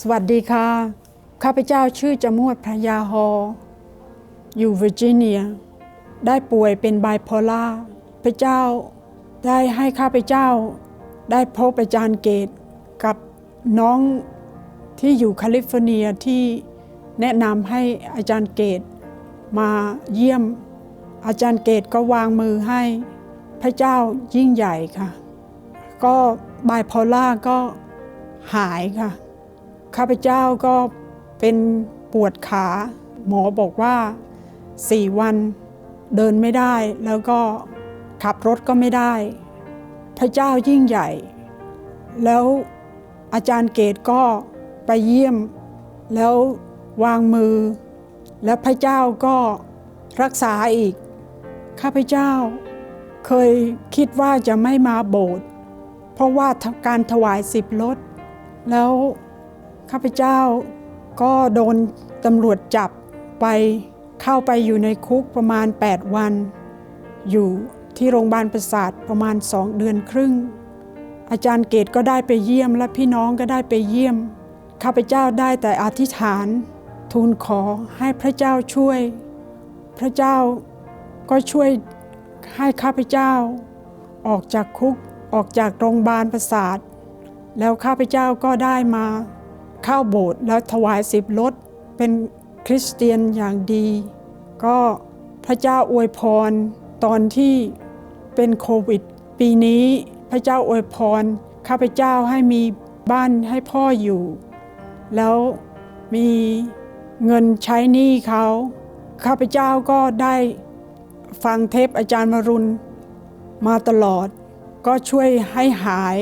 สวัสดีค่ะ ข้าพเจ้าชื่อจมวดพระยาฮอ อยู่เวอร์จิเนีย ได้ป่วยเป็นไบโพล่า พระเจ้าได้ให้ข้าพเจ้า ได้พบอาจารย์เกตกับน้องที่อยู่แคลิฟอร์เนียที่แนะนำให้อาจารย์เกตมาเยี่ยม อาจารย์เกตก็วางมือให้พระเจ้ายิ่งใหญ่ค่ะ ก็ไบโพล่าก็หายค่ะ ข้าพเจ้าก็เป็นปวดขา หมอบอกว่าสี่วันเดินไม่ได้ แล้วก็ขับรถก็ไม่ได้ พระเจ้ายิ่งใหญ่ แล้วอาจารย์เกตก็ไปเยี่ยม แล้ววางมือ แล้วพระเจ้าก็รักษาอีก ข้าพเจ้าเคยคิดว่าจะไม่มาโบสถ์เพราะว่าการถวายสิบรถแล้ว ข้าพเจ้าก็โดนตำรวจจับไปเข้าไปอยู่ในคุกประมาณ 8 วัน อยู่ที่โรงพยาบาลประสาทประมาณสองเดือนครึ่ง อาจารย์เกตก็ได้ไปเยี่ยมและพี่น้องก็ได้ไปเยี่ยมข้าพเจ้าได้แต่อธิษฐาน ทูลขอให้พระเจ้าช่วย พระเจ้าก็ช่วยให้ข้าพเจ้า ออกจากคุกออกจากโรงพยาบาลประสาท แล้วข้าพเจ้าก็ได้มา เข้าโบสถ์แล้วถวายสิบรถเป็นคริสเตียนอย่างดี ก็พระเจ้าอวยพรตอนที่เป็นโควิด ปีนี้พระเจ้าอวยพรข้าพเจ้าให้มีบ้านให้พ่ออยู่ แล้วมีเงินใช้หนี้เขาข้าพเจ้าก็ได้ฟังเทปอาจารย์มรุณมาตลอด ก็ช่วยให้หาย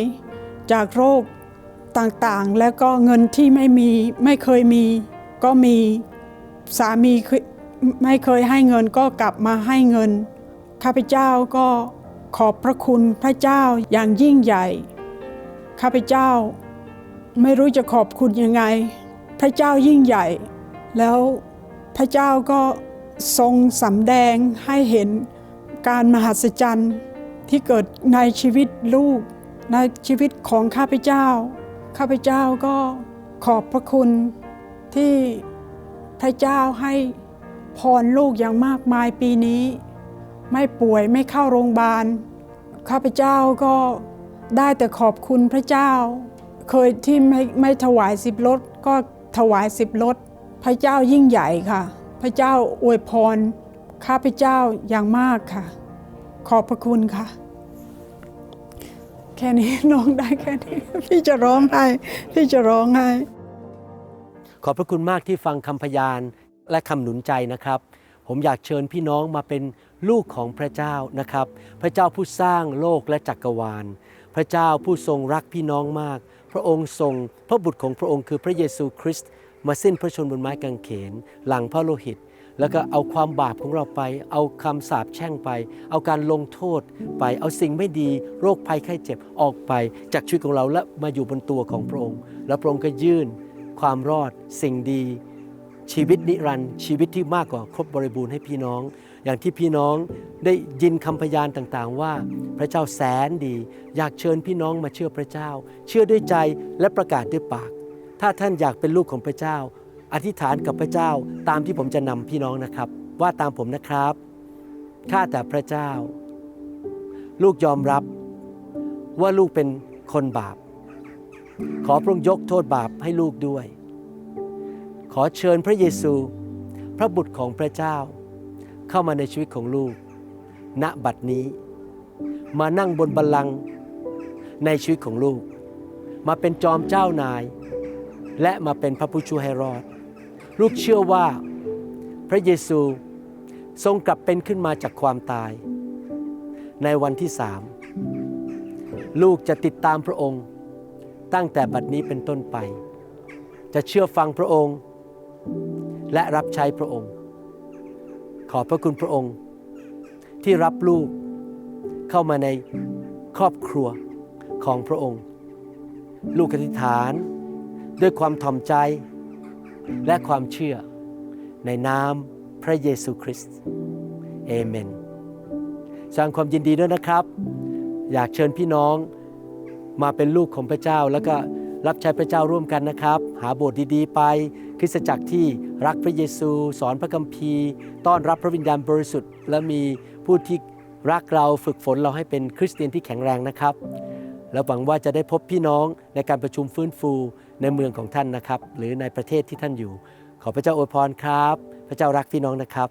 จากโรค ต่างๆ แล้วก็เงินที่ไม่มีไม่เคยมีก็มีสามีไม่เคยให้เงินก็กลับมาให้เงิน ข้าพเจ้าก็ขอบพระคุณพระเจ้าอย่างยิ่งใหญ่ ข้าพเจ้าไม่รู้จะขอบคุณยังไง พระเจ้ายิ่งใหญ่ แล้วพระเจ้าก็ทรงสำแดงให้เห็นการมหัศจรรย์ที่เกิดในชีวิตลูกในชีวิตของข้าพเจ้า ข้าพเจ้าก็ขอบพระคุณที่พระเจ้าให้พรลูกอย่างมากมายปีนี้ ไม่ป่วยไม่เข้าโรงพยาบาล ข้าพเจ้าก็ได้แต่ขอบคุณพระเจ้า เคยที่ไม่ไม่ถวายสิบรถก็ถวายสิบรถพระเจ้ายิ่งใหญ่ค่ะ พระเจ้าอวยพรข้าพเจ้าอย่างมากค่ะ ขอบพระคุณค่ะ ค่นี้น้องได้แค่นี้พี่จะร้องไห้พี่จะร้องไห้ขอบพระคุณมากที่ฟังคำพยานและคำหนุนใจนะครับ ผมอยากเชิญพี่น้องมาเป็นลูกของพระเจ้านะครับ พระเจ้าผู้สร้างโลกและจักรวาล พระเจ้าผู้ทรงรักพี่น้องมาก พระองค์ทรงพระบุตรของพระองค์คือพระเยซูคริสต์มาสิ้นพระชนบนไม้กางเขน หลังพระโลหิต แล้วก็เอาความบาปของเราไป เอาคำสาปแช่งไป เอาการลงโทษไป เอาสิ่งไม่ดี โรคภัยไข้เจ็บออกไปจากชีวิตของเราและมาอยู่บนตัวของพระองค์ แล้วพระองค์ก็ยื่นความรอดสิ่งดี ชีวิตนิรันดร์ชีวิตที่มากกว่าครบบริบูรณ์ให้พี่น้อง อย่างที่พี่น้องได้ยินคำพยานต่างๆ ว่า พระเจ้าแสนดี อยากเชิญพี่น้องมาเชื่อพระเจ้า เชื่อด้วยใจและประกาศด้วยปาก ถ้าท่านอยากเป็นลูกของพระเจ้า อธิษฐานกับพระเจ้าตามที่ผมจะนำพี่น้องนะครับ ว่าตามผมนะครับข้าแต่พระเจ้า ลูกยอมรับว่าลูกเป็นคนบาป ขอพระองค์ยกโทษบาปให้ลูกด้วย ขอเชิญพระเยซู พระบุตรของพระเจ้า เข้ามาในชีวิตของลูก ณบัดนี้ มานั่งบนบัลลังก์ในชีวิตของลูก มาเป็นจอมเจ้านาย และมาเป็นพระผู้ช่วยให้รอด ลูกเชื่อว่าพระเยซูทรงกลับเป็นขึ้นมาจากความตาย ในวันที่สามลูกจะติดตามพระองค์ ตั้งแต่บัดนี้เป็นต้นไป จะเชื่อฟังพระองค์ และรับใช้พระองค์ ขอพระคุณพระองค์ ที่รับลูกเข้ามาในครอบครัวของพระองค์ ลูกอธิษฐานด้วยความถ่อมใจ และความเชื่อในนามพระเยซูคริสต์เอเมนแสดงความยินดีด้วยนะครับ อยากเชิญพี่น้องมาเป็นลูกของพระเจ้า แล้วก็รับใช้พระเจ้าร่วมกันนะครับ หาโบสถ์ดีๆ ไป คริสตจักรที่รักพระเยซู สอนพระคัมภีร์ ต้อนรับพระวิญญาณบริสุทธิ์ และมีผู้ที่รักเราฝึกฝนเราให้เป็นคริสเตียนที่แข็งแรงนะครับ แล้วหวังว่าจะได้พบพี่น้องในการประชุมฟื้นฟู ในเมืองของท่านนะครับ หรือในประเทศที่ท่านอยู่ ขอพระเจ้าอวยพรครับ พระเจ้ารักพี่น้องนะครับ